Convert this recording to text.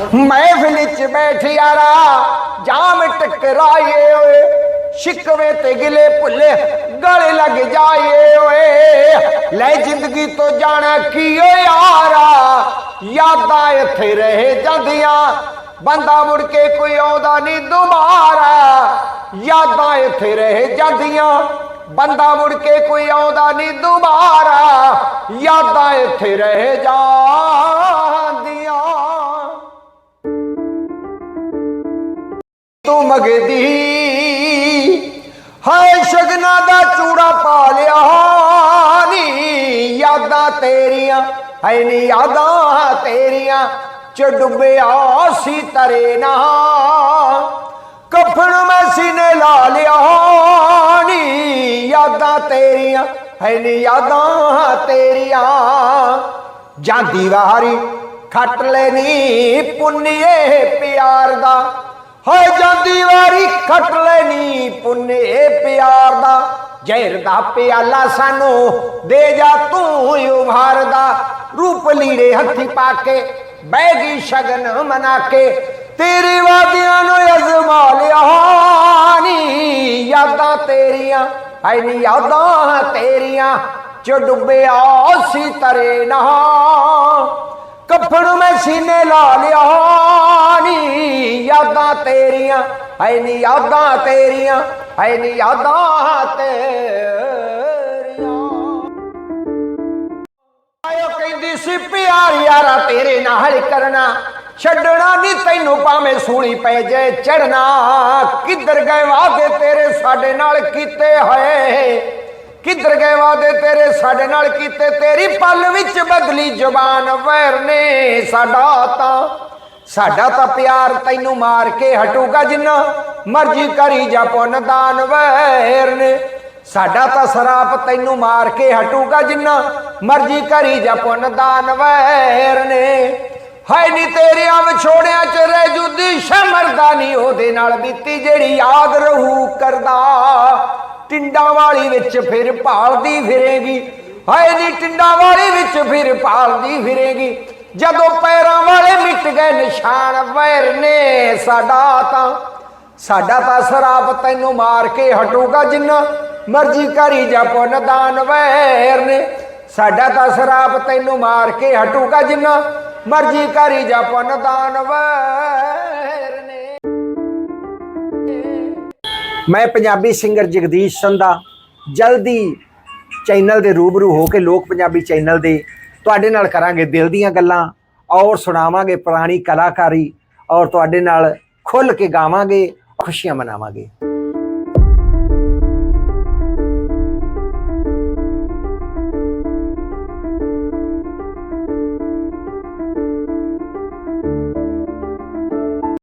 ਮਹਿਫਿਲ ਚ ਬੈਠ ਯਾਰਾ ਜਾਮ ਟਕਰਾਏ ਓਏ। ਸ਼ਿਕਵੇ ਤੇ ਗਿਲੇ ਭੁੱਲੇ ਗਲੇ ਲੱਗ ਜਾਏ ਓਏ। ਲੈ ਜ਼ਿੰਦਗੀ ਤੋਂ ਜਾਣਾ ਕੀ ਓ ਯਾਰਾ ਯਾਦਾਂ ਇੱਥੇ ਰਹਿ ਜਾਂਦੀਆਂ। ਬੰਦਾ ਮੁੜ ਕੇ ਕੋਈ ਆਉਂਦਾ ਨਹੀਂ ਦੁਬਾਰਾ, ਯਾਦਾਂ ਇੱਥੇ ਰਹਿ ਜਾਂਦੀਆਂ। ਬੰਦਾ ਮੁੜ ਕੇ ਕੋਈ ਆਉਂਦਾ ਨਹੀਂ ਦੁਬਾਰਾ, ਯਾਦਾਂ ਇੱਥੇ ਰਹਿ ਜਾਂਦੀਆਂ ਤੂੰ ਮਗਦੀ। ਹਾਏ ਸ਼ਗਨਾ ਦਾ ਚੂੜਾ ਪਾ ਲਿਆ ਨੀ, ਯਾਦਾਂ ਤੇਰੀਆਂ, ਹਾਏ ਨੀ ਯਾਦਾਂ ਤੇਰੀਆਂ, ਚ ਡੁੱਬਿਆ ਸੀ ਤਰੇ ਨਾ। ਕਫਨ ਮੈਂ ਸੀਨੇ ਲਾ ਲਿਆ ਨੀ, ਯਾਦਾਂ ਤੇਰੀਆਂ, ਹਾਏ ਨੀ ਯਾਦਾਂ ਤੇਰੀਆਂ। ਜਾਂਦੀ ਵਾਰੀ ਖੱਟ ਲੈਨੀ ਪੁੰਨੀਏ ਪਿਆਰ ਦਾ। ਹੋਏ ਜਾਂਦੀ ਵਾਰੀ ਖੱਟ ਲੈਨੀ ਪੁੰਨੇ ਪਿਆਰ ਦਾ। ਜ਼ਹਿਰ ਦਾ ਪਿਆਲਾ ਸਾਨੂੰ ਦੇ ਜਾ ਤੂੰ ਉਭਾਰ ਦਾ। ਰੂਪ ਲੀੜੇ ਹੱਥੀ ਪਾ ਕੇ ਬਹਿ ਗਈ ਸ਼ਗਨ ਮਨਾ ਕੇ। ਤੇਰੇ ਵਾਦਿਆਂ ਨੂੰ ਅਜ਼ਮਾ ਲਿਆ ਨੀ ਯਾਦਾਂ ਤੇਰੀਆਂ ਐ ਨੀ ਯਾਦਾਂ ਤੇਰੀਆਂ। ਚ ਡੁੱਬਿਆ ਸੀ ਤਰੇ ਨਾ। ਕਫਨ ਮੈਂ ਸੀਨੇ ਲਾ ਲਿਆ। ਨੀ ਯਾਦਾਂ ਤੇਰੀਆਂ ਐ ਨੀ ਯਾਦਾਂ ਤੇਰੀਆਂ ਐ ਨੀ ਯਾਦਾਂ ਤੇਰੀਆਂ। ਆਇਓ ਕਹਿੰਦੀ ਸੀ, ਪਿਆਰ ਯਾਰਾ ਤੇਰੇ ਨਾਲ ਕਰਨਾ, ਛੱਡਣਾ ਨਹੀਂ ਤੈਨੂੰ ਭਾਵੇਂ ਸੂਲੀ ਪੈ ਜੇ ਚੜਨਾ ਕਿੱਧਰ ਗਏ ਵਾਦੇ ਤੇਰੇ ਸਾਡੇ ਨਾਲ ਕੀਤੇ ਹੋਏ? ਕਿੱਧਰ ਗਏ ਵਾਦੇ ਤੇਰੇ? ਸਾਡੇ ਨਾਲ ਕੀਤੇ ਤੇਰੀ ਪਲ ਵਿੱਚ ਬਦਲੀ ਜ਼ੁਬਾਨ। ਵੈਰ ਨੇ ਸਾਡਾ ਤਾਂ ਸਾਡਾ ਤਾਂ ਪਿਆਰ ਤੈਨੂੰ ਮਾਰ ਕੇ ਹਟੂਗਾ ਜਿੰਨਾ ਮਰਜ਼ੀ ਕਰੀ ਜਾ ਪੁੰਨ ਵੈਰ ਨੇ ਸਾਡਾ ਤਾਂ ਸਰਾਪ ਤੈਨੂੰ ਮਾਰ ਕੇ ਹਟੂਗਾ ਜਿੰਨਾ ਮਰਜ਼ੀ ਕਰੀ ਜਾ ਪੁੰਨ ਦਾਨ। ਵੈਰ ਨੇ ਹਾਏ ਨੀ ਤੇਰਿਆਂ ਵਿਛੋੜਿਆਂ ਚ ਰਹਿ ਜੁਦੀ ਸ਼ਮਰਦਾ ਨਹੀਂ ਉਹਦੇ ਨਾਲ ਬੀਤੀ ਜਿਹੜੀ ਯਾਦ ਰਹੂ ਕਰਦਾ। ਟਿੰਡਾਂ ਵਾਲੀ ਵਿੱਚ ਫਿਰ ਭਾਲਦੀ ਫਿਰੇਗੀ। ਹਾਏ ਨੀ ਟਿੰਡਾਂ ਵਾਲੀ ਵਿੱਚ ਫਿਰ ਭਾਲਦੀ ਫਿਰੇਗੀ। ਜਦੋਂ ਪੈਰਾਂ ਵਾਲੇ ਮਿਟ ਗਏ, ਨਿਸ਼ਾਨ ਵੈਰ ਨੇ ਸਾਡਾ ਤਾਂ। ਸਾਡਾ ਤਾਂ ਸਰਾਪ ਤੈਨੂੰ ਮਾਰ ਕੇ ਹਟੂਗਾ ਜਿੰਨਾ ਮਰਜ਼ੀ ਕਰੀ ਜਾ ਪੁੰਨ ਦਾਨ ਵੈਰ ਨੇ। ਸਾਡਾ ਤਾਂ ਸਰਾਪ ਤੈਨੂੰ ਮਾਰ ਕੇ ਹਟੂਗਾ ਜਿੰਨਾ ਮਰਜ਼ੀ ਕਰੀ ਜਾ ਪੁੰਨ ਦਾਨ ਵੈਰ ਮੈਂ ਪੰਜਾਬੀ ਸਿੰਗਰ ਜਗਦੀਸ਼ ਸੰਧਾ ਜਲਦੀ ਚੈਨਲ ਦੇ ਰੂਬਰੂ ਹੋ ਕੇ ਲੋਕ ਪੰਜਾਬੀ ਚੈਨਲ ਦੇ ਤੁਹਾਡੇ ਨਾਲ ਕਰਾਂਗੇ ਦਿਲ ਦੀਆਂ ਗੱਲਾਂ ਔਰ ਸੁਣਾਵਾਂਗੇ ਪੁਰਾਣੀ ਕਲਾਕਾਰੀ ਔਰ ਤੁਹਾਡੇ ਨਾਲ ਖੁੱਲ ਕੇ ਗਾਵਾਂਗੇ, ਖੁਸ਼ੀਆਂ ਮਨਾਵਾਂਗੇ।